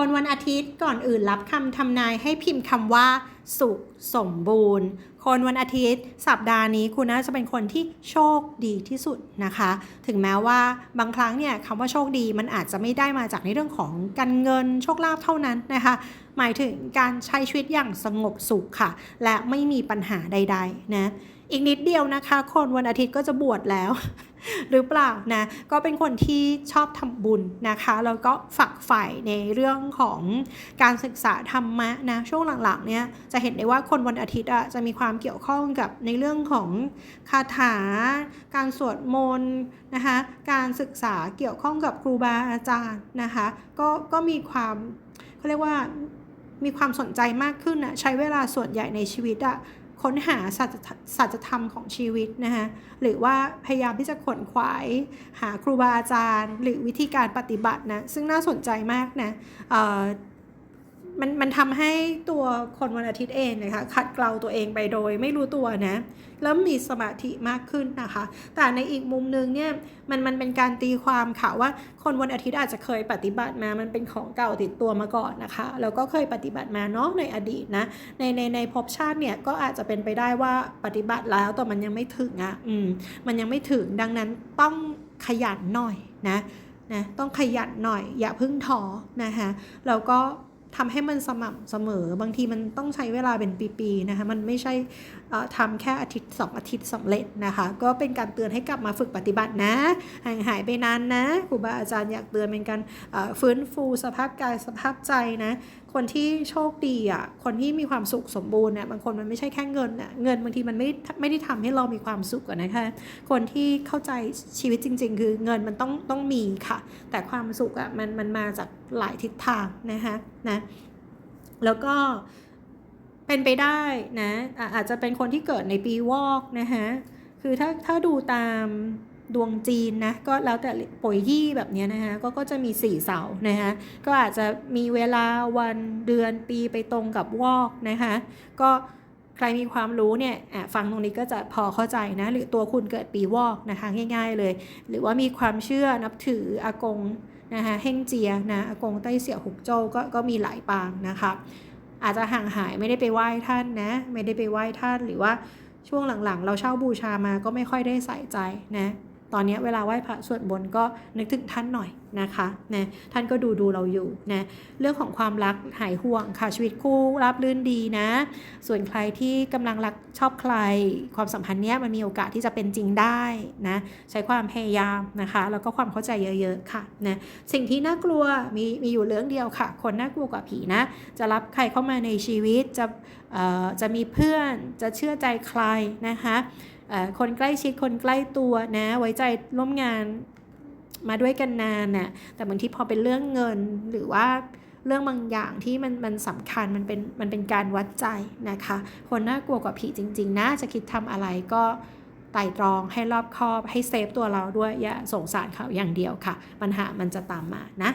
คนวันอาทิตย์ก่อนอื่นรับคำทำนายให้พิมพ์คำว่า สุขสมบูรณ์ คนวันอาทิตย์ สัปดาห์นี้คุณน่าจะเป็นคนที่โชคดีที่สุดนะคะ ถึงแม้ว่าบางครั้งเนี่ยคำว่าโชคดีมันอาจจะไม่ได้มาจากในเรื่องของการเงินโชคลาภเท่านั้นนะคะ หมายถึงการใช้ชีวิตอย่างสงบสุขค่ะ และไม่มีปัญหาใด ๆ นะ อีกนิดเดียวนะคะ คนวันอาทิตย์ก็จะบวชแล้ว หรือเปล่านะ ก็เป็นคนที่ชอบทำบุญนะคะ แล้วก็ฝักใฝ่ในเรื่องของการศึกษาธรรมะนะ ช่วงหลังๆเนี่ยจะเห็นได้ว่าคนวันอาทิตย์อะจะมีความเกี่ยวข้องกับในเรื่องของคาถา การสวดมนต์นะคะ การศึกษาเกี่ยวข้องกับครูบาอาจารย์นะคะ ก็ก็มีความเขาเรียกว่ามีความสนใจมากขึ้นนะใช้เวลาส่วนใหญ่ในชีวิตอะ ค้นหาสัจธรรมของชีวิตนะคะหรือว่าพยายามที่จะขวนขวาย หาครูบาอาจารย์ หรือวิธีการปฏิบัตินะซึ่งน่าสนใจมากนะ มันมันทำให้ตัวคนวันอาทิตย์เองนะคะขัดเกลาตัวเองไปโดยไม่รู้ตัวนะแล้วมีสมาธิมากขึ้นนะคะ แต่ในอีกมุมนึงเนี่ยมันมันเป็นการตีความค่ะว่าคนวันอาทิตย์อาจจะเคยปฏิบัติมา มันเป็นของเก่าติดตัวมาก่อนนะคะแล้วก็เคยปฏิบัติมาเนาะในอดีตนะในในในภพชาติเนี่ยก็อาจจะเป็นไปได้ว่าปฏิบัติแล้วแต่มันยังไม่ถึงอะ่ะอืมมันยังไม่ถึงดังนั้นต้องขยันหน่อยนะนะต้องขยันหน่อยอย่าเพึ่งท้อนะคะแล้วก็ ทำให้มันสม่ำเสมอ บางทีมันต้องใช้เวลาเป็นปีๆนะคะ มันไม่ใช่ทำแค่อาทิตย์ 2 อาทิตย์สำเร็จนะคะ ก็เป็นการเตือนให้กลับมาฝึกปฏิบัตินะ ห่างหายไปนานนะครูบาอาจารย์อยากเตือนเป็นการฟื้นฟูสภาพกายสภาพใจนะ คนที่โชคดีอะ คนที่มีความสุขสมบูรณ์เนี่ย บางคนมันไม่ใช่แค่เงินอะ เงินบางทีมันไม่ไม่ได้ทำให้เรามีความสุขนะคะ คนที่เข้าใจชีวิตจริง ๆ คือเงินมันต้องต้องมีค่ะ แต่ความสุขอะมันมันมาจากหลายทิศทางนะคะ นะแล้วก็เป็นไปได้นะอาจจะเป็นคนที่เกิดในปีวอกนะคะคือถ้าถ้าดูตามดวงจีนนะก็แล้วแต่ป่วยยี่แบบนี้นะคะก็ก็จะมีสี่เสานะคะก็อาจจะมีเวลาวันเดือนปีไปตรงกับวอกนะคะก็ ใครมีความรู้เนี่ยฟังตรงนี้ก็จะพอเข้าใจนะหรือตัวคุณเกิดปีวอกนะคะง่าย ๆเลย หรือว่ามีความเชื่อนับถืออากงนะคะเฮงเจียนะอากงไต้เสี่ยวหุกโจก็ก็มีหลายปางนะคะอาจจะห่างหายไม่ได้ไปไหว้ท่านนะไม่ได้ไปไหว้ท่านหรือว่าช่วงหลังๆ เราเช่าบูชามาก็ไม่ค่อยได้ใส่ใจนะตอนนี้เวลาไหว้พระสวดมนต์ก็นึกถึงท่านหน่อยนะคะนะท่านก็ดูดูเราอยู่นะเรื่องของความรักหายห่วงค่ะชีวิตคู่รับลื่นดีนะ ส่วนใครที่กำลังรักชอบใคร ความสัมพันธ์เนี้ยมันมีโอกาสที่จะเป็นจริงได้นะใช้ความพยายามนะคะแล้วก็ความเข้าใจเยอะๆค่ะนะสิ่งที่น่ากลัวมีมีอยู่เรื่องเดียวค่ะ คนน่ากลัวกว่าผีนะ จะรับใครเข้ามาในชีวิตจะจะมีเพื่อนจะเชื่อใจใครนะคะคนใกล้ชิดคนใกล้ตัวนะไว้ใจร่วมงาน มาด้วยกันนานน่ะแต่บางทีพอเป็นเรื่องเงินหรือว่าเรื่องบางอย่างที่มันมันสำคัญมันเป็นมันเป็นการวัดใจนะคะ คนน่ากลัวกว่าผีจริง ๆ นะจะคิดทำอะไรก็ไต่ตรองให้รอบคอบให้เซฟตัวเราด้วยอย่าสงสารเขาอย่างเดียวค่ะ ปัญหามันจะตามมานะ